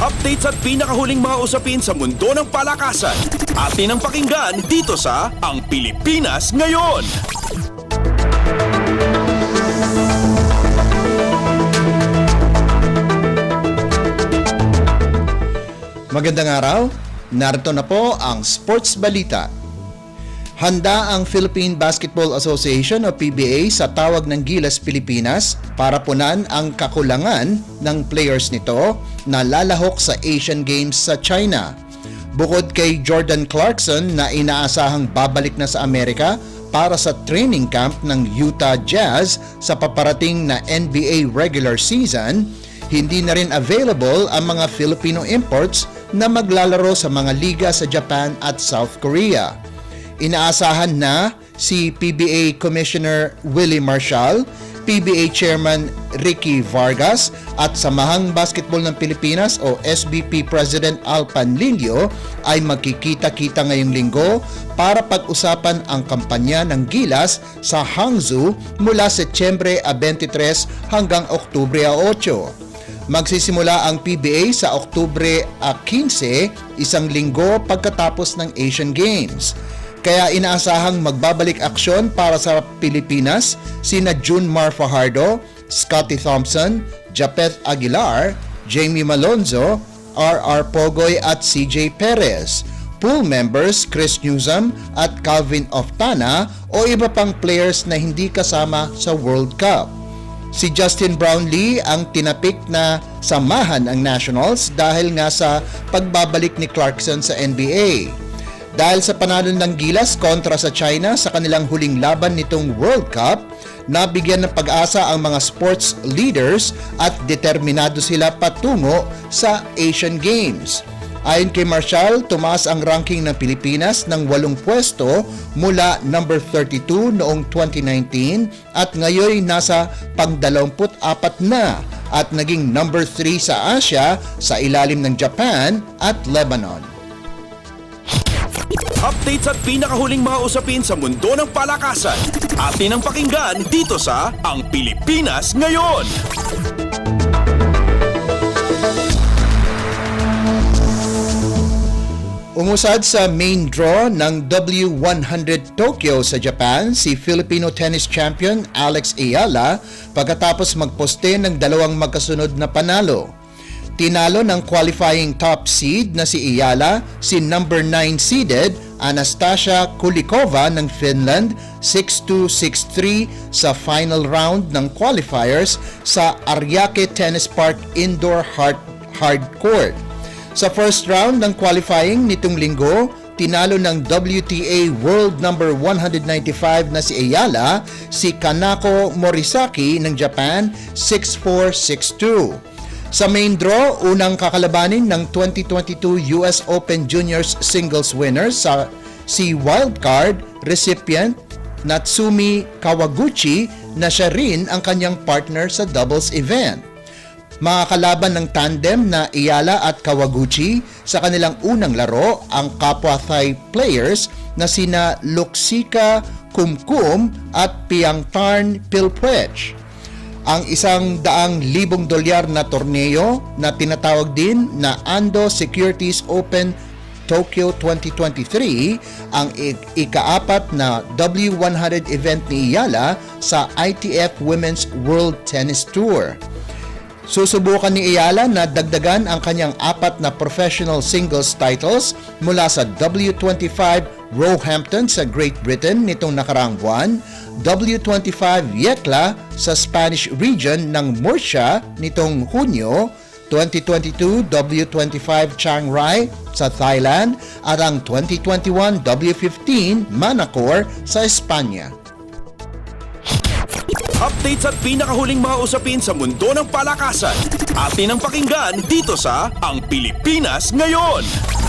Updates at pinakahuling mga usapin sa mundo ng palakasan. Atin ang pakinggan dito sa Ang Pilipinas Ngayon. Magandang araw, narito na po ang Sports Balita. Handa ang Philippine Basketball Association o PBA sa tawag ng Gilas Pilipinas para punan ang kakulangan ng players nito na lalahok sa Asian Games sa China. Bukod kay Jordan Clarkson na inaasahang babalik na sa Amerika para sa training camp ng Utah Jazz sa paparating na NBA regular season, hindi na rin available ang mga Filipino imports na maglalaro sa mga liga sa Japan at South Korea. Inaasahan na si PBA Commissioner Willie Marshall, PBA Chairman Ricky Vargas at Samahang Basketball ng Pilipinas o SBP President Al Panlilio ay magkikita-kita ngayong linggo para pag-usapan ang kampanya ng Gilas sa Hangzhou mula Setyembre 23 hanggang Oktubre 8. Magsisimula ang PBA sa Oktubre ah, 15, isang linggo pagkatapos ng Asian Games. Kaya inaasahang magbabalik aksyon para sa Pilipinas sina June Mar Fajardo, Scotty Thompson, Japeth Aguilar, Jamie Malonzo, R.R. Pogoy at CJ Perez. Pool members Chris Newsom at Calvin Oftana o iba pang players na hindi kasama sa World Cup. Si Justin Brownlee ang tinapik na samahan ang Nationals dahil nga sa pagbabalik ni Clarkson sa NBA. Dahil sa panalo ng Gilas kontra sa China sa kanilang huling laban nitong World Cup, nabigyan ng pag-asa ang mga sports leaders at determinado sila patungo sa Asian Games. Ayon kay Marshall, tumaas ang ranking ng Pilipinas ng walong pwesto mula number 32 noong 2019 at ngayon nasa pang-24 na at naging number 3 sa Asia sa ilalim ng Japan at Lebanon. Updates at pinakahuling mga usapin sa mundo ng palakasan. Atin ang pakinggan dito sa Ang Pilipinas Ngayon. Umusad sa main draw ng W100 Tokyo sa Japan si Filipino tennis champion Alex Ayala pagkatapos magposte ng dalawang magkasunod na panalo. Tinalo ng qualifying top seed na si Ayala si number 9 seeded Anastasia Kulikova ng Finland 6-2-6-3 sa final round ng qualifiers sa Aryake Tennis Park Indoor Hard, Hard Court. Sa first round ng qualifying nitong linggo, tinalo ng WTA World number 195 na si Ayala si Kanako Morisaki ng Japan 6-4-6-2. Sa main draw, unang kakalabanin ng 2022 US Open Juniors singles winner sa si wildcard recipient Natsumi Kawaguchi na siya rin ang kanyang partner sa doubles event. Mga kalaban ng tandem na Iyala at Kawaguchi sa kanilang unang laro ang kapwa Thai players na sina Luxika Kumkum at Piangtarn Pilpwech. Ang isang daang libong dolyar na torneo na tinatawag din na Ando Securities Open Tokyo 2023 ang ik- ikaapat na W100 event ni Iyala sa ITF Women's World Tennis Tour. Susubukan ni Ayala na dagdagan ang kanyang apat na professional singles titles mula sa W25 Roehampton sa Great Britain nitong nakaraang buwan, W25 Yekla sa Spanish region ng Murcia nitong Hunyo, 2022 W25 Chiang Rai sa Thailand at ang 2021 W15 Manacor sa Espanya. Updates at pinakahuling mga usapin sa mundo ng palakasan. Atin ang pakinggan dito sa Ang Pilipinas Ngayon.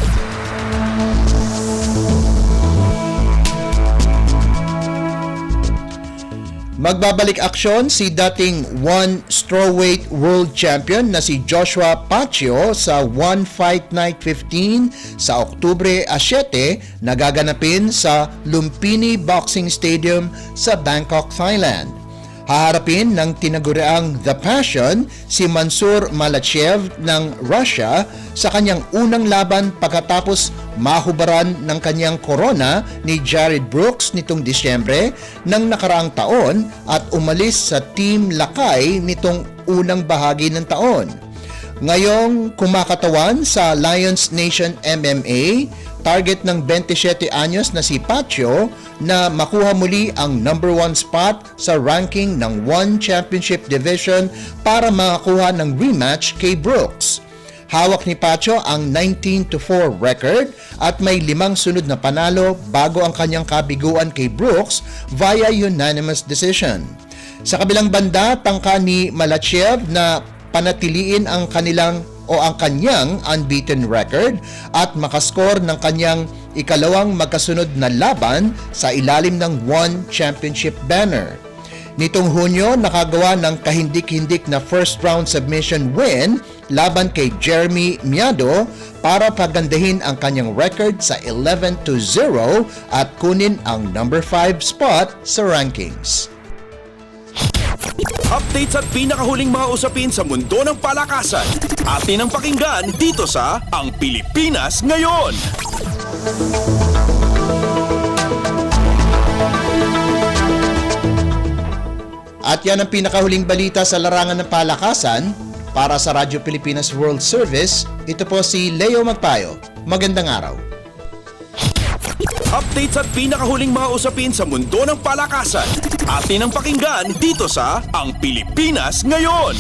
Magbabalik aksyon si dating one strawweight world champion na si Joshua Pacio sa One Fight Night 15 sa Oktubre 7 na gaganapin sa Lumpini Boxing Stadium sa Bangkok, Thailand. Haharapin ng tinaguriang The Passion si Mansur Malachev ng Russia sa kanyang unang laban pagkatapos mahubaran ng kanyang korona ni Jared Brooks nitong Disyembre ng nakaraang taon at umalis sa Team Lakay nitong unang bahagi ng taon. Ngayong kumakatawan sa Lions Nation MMA, target ng 27 anyos na si Pacho na makuha muli ang number 1 spot sa ranking ng One Championship Division para makakuha ng rematch kay Brooks. Hawak ni Pacho ang 19 to 4 record at may limang sunod na panalo bago ang kanyang kabiguan kay Brooks via unanimous decision. Sa kabilang banda, tangka ni Malachev na panatiliin ang kanilang o ang kanyang unbeaten record at makascore ng kanyang ikalawang magkasunod na laban sa ilalim ng One Championship banner. Nitong Hunyo, nakagawa ng kahindik-hindik na first round submission win laban kay Jeremy Miado para pagandahin ang kanyang record sa 11 to 0 at kunin ang number 5 spot sa rankings. Updates at pinakahuling mga usapin sa mundo ng palakasan. Atin ang pakinggan dito sa Ang Pilipinas Ngayon. At yan ang pinakahuling balita sa larangan ng palakasan. Para sa Radyo Pilipinas World Service, ito po si Leo Magpayo. Magandang araw. Updates at pinakahuling mga usapin sa mundo ng palakasan. Atin ang pakinggan dito sa Ang Pilipinas Ngayon.